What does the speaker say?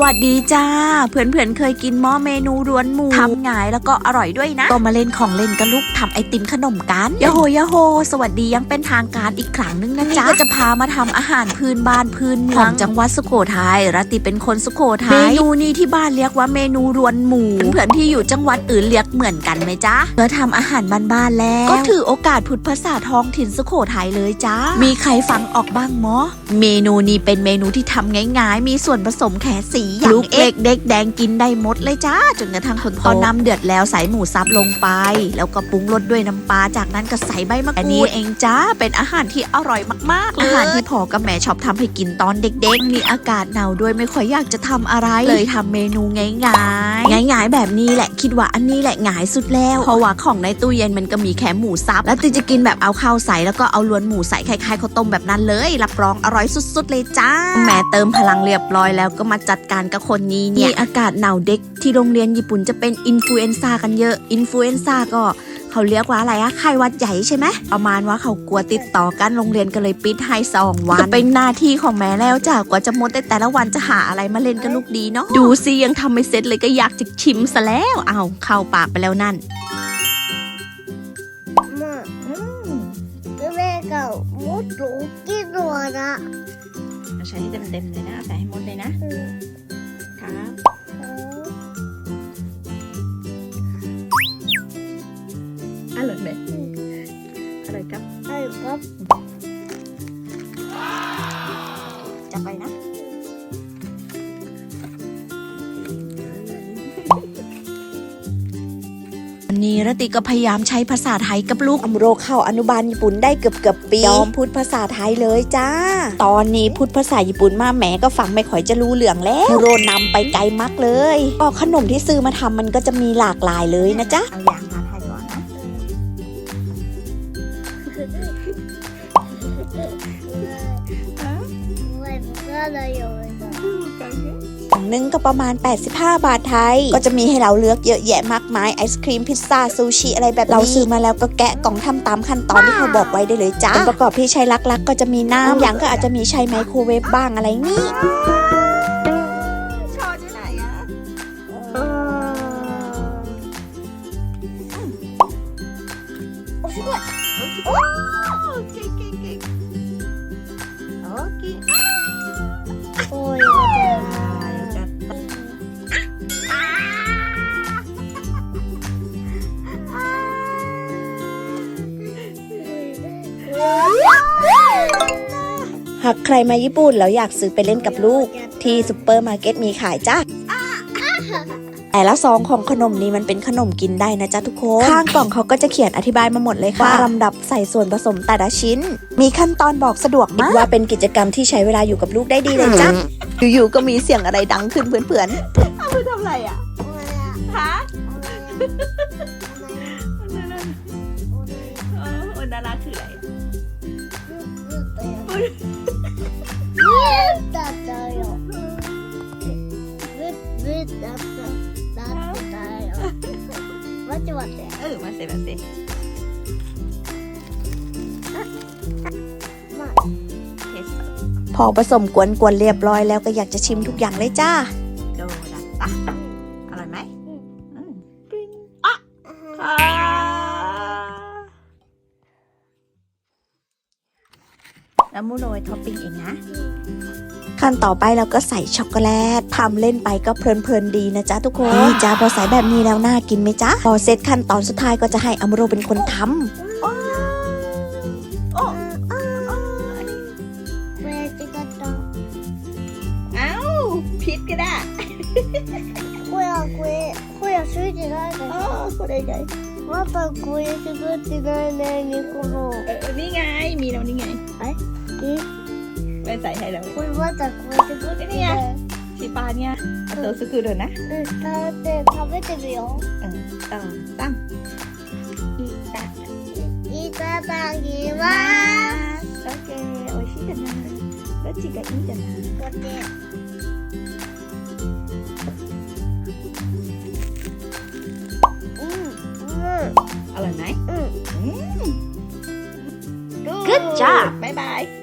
สวัสดีจ้า เพื่อนๆ เคยกินหม้อเมนูรวนหมูทำง่ายแล้วก็อร่อยด้วยนะ ก็มาเล่นของเล่นกันลูกทำไอติมขนมกันยะโฮยะโฮ สวัสดียังเป็นทางการอีกครั้งหนึงนะจ๊ะก็จะพามาทำอาหารพื้นบ้านพื้นเมืองของจังหวัดสุโขทัยรัตติเป็นคนสุโขทัยเมนูนี้ที่บ้านเรียกว่าเมนูรวนหมูเพื่อนๆที่อยู่จังหวัดอื่นเรียกเหมือนกันไหมจ๊ะเมื่อทำอาหารบ้านๆแล้ว ก็ถือโอกาสพูดภาษาท้องถิ่นสุโขทัยเลยจ้ามีใครฟังออกบ้างมอเมนูนี้เป็นเมนูที่ทำง่าย ๆ มีส่วนผสมแค่สีอย่างลูกเล็กเด็กแดงกินได้หมดเลยจ้าจนกระทั่งคนโตพอน้ำเดือดแล้วใส่หมูสับลงไป แล้วก็ปรุงรสด้วยน้ำปลาจากนั้นก็ใส่ใบมะกรูดอันนี้เองจ้าเป็นอาหารที่อร่อยมากๆเลยอาหารที่พ่อกับแม่ชอบทำให้กินตอนเด็กๆ มีอากาศหนาวด้วยไม่ค่อยอยากจะทำอะไร เลยทำเมนูง่ายๆง่ายๆ แบบนี้แหละคิดว่าอันนี้แหละง่ายสุดแล้วเพราะว่าของในตู้เย็นมันก็มีแค่หมูสับแล้วติจะกินแบบเอาข้าวใส่แล้วก็เอาล้วนหมูใส่คล้ายๆข้าวต้มแบบนั้นเลย รับรองอร่อยสุดๆ เลยจ้าแม่เติมพลังเรียบร้อยแล้วก็มาจัดการการกับคนนี้เนี่ยอากาศหนาวเด็กที่โรงเรียนญี่ปุ่นจะเป็นอินฟลูเอนซ่ากันเยอะ อินฟลูเอนซ่าก็เขาเรียกว่าอะไรอะไข้วัดใหญ่ใช่ไหมประมาณว่าเขากลัวติดต่อกันโรงเรียนก็เลยปิดให้สองวันเป็นหน้าที่ของแม่แล้วจ้ะกว่าจะมดแต่แต่ละวันจะหาอะไรมาเล่นกับลูกดีเนาะดูสิยังทำไม่เสร็จเลยก็อยากจะชิมซะแล้วเอาเข้าปากไปแล้วนั่นแม่ก็มุดหนูกินตัวนะใช้เต็มๆเลยนะใส่ให้มดเลยนะ อร่อยไหมอร่อยครับอร่อยครับจะไปนะ รติก็พยายามใช้ภาษาไทยกับลูกอมโรเข้าอนุบาลญี่ปุ่นได้เกือบเกือบปียอมพูดภาษาไทยเลยจ้า ตอนนี้พูดภาษาญี่ปุ่นมาแหมก็ฟังไม่ค่อยจะรู้เรื่องแล้วโรนำไปไกลมากเลยก็ขนมที่ซื้อมาทำมันก็จะมีหลากหลายเลยนะจ๊ะอะไรอยู่เลย หนึ่งก็ประมาณ 85 บาทไทย ก็จะมีให้เราเลือกเยอะแยะมากมายไอศครีมพิซซ่าซูชิอะไรแบบเราซื้อมาแล้วก็แกะกล่องทำตามขั้นตอนที่เขาบอกไว้ได้เลยจ้าประกอบพี่ชายรักๆ ก็จะมีน้ำอย่างก็อาจจะมีใช้ไมโครเวฟบ้างอะไรนี่โอ้ยากใครมาญี่ปุ่นแล้วอยากซื้อไปเล่นกับลูก ที่ซูเปอร์มาร์เก็ตมีขายจ้าแต่ละซองของขนมนี้มันเป็นขนมกินได้นะจ๊ะทุกคน ข้างกล่องเขาก็จะเขียนอธิบายมาหมดเลยค่ะว่าลำดับใส่ส่วนผสมแต่ละชิ้น มีขั้นตอนบอกสะดวกมากว่าเป็นกิจกรรมที่ใช้เวลาอยู่กับลูกได้ดีเลยจ้ะอยู่ๆก็มีเสียงอะไรดังขึ้นเพื่อนๆเอาไปทำอะไรอะฮะโอนาราคืออะไร 待って待って。 เออมาเซมาเซ まあ、 พอผสมกวนๆเรียบร้อยแล้วก็อยากจะชิมทุกอย่างเลยจ้าโดดัปะอร่อยไหมอืมปิ้งอ่ะแล้วมูโรยท็อปปิ้งเองนะ ขั้นต่อไปเราก็ใส่ช็อกโกแลตทำเล่นไปก็เพลินๆดีนะจ๊ะทุกคนนี่จ้าพอใส่แบบนี้แล้วน่ากินไหมจ๊ะพอเซตขั้นตอนสุดท้ายก็จะให้อมโรเป็นคนทำคิดก็ได้คุยอะคุยคุยอะช่วได้เลยอ๋อคุได้ไงาต่คุยจะก็ได้ในนี้กูรู้นี่ไงมีแล้วนี่ไงไอ้ ไปใส่ให้เรา これまたこれ作ってない。 สีฟ้าเนี่ยเอาตัวสกุลเดี๋ยวนะ うん、だって食べてるよ。 เออต่อตั้มอีตา いただきま โอเคโอชิกันนะแล้วจิกะอีกันนะ す。こっち。うん、うん。 อร่อยไหม うん。 Good job บ๊ายบาย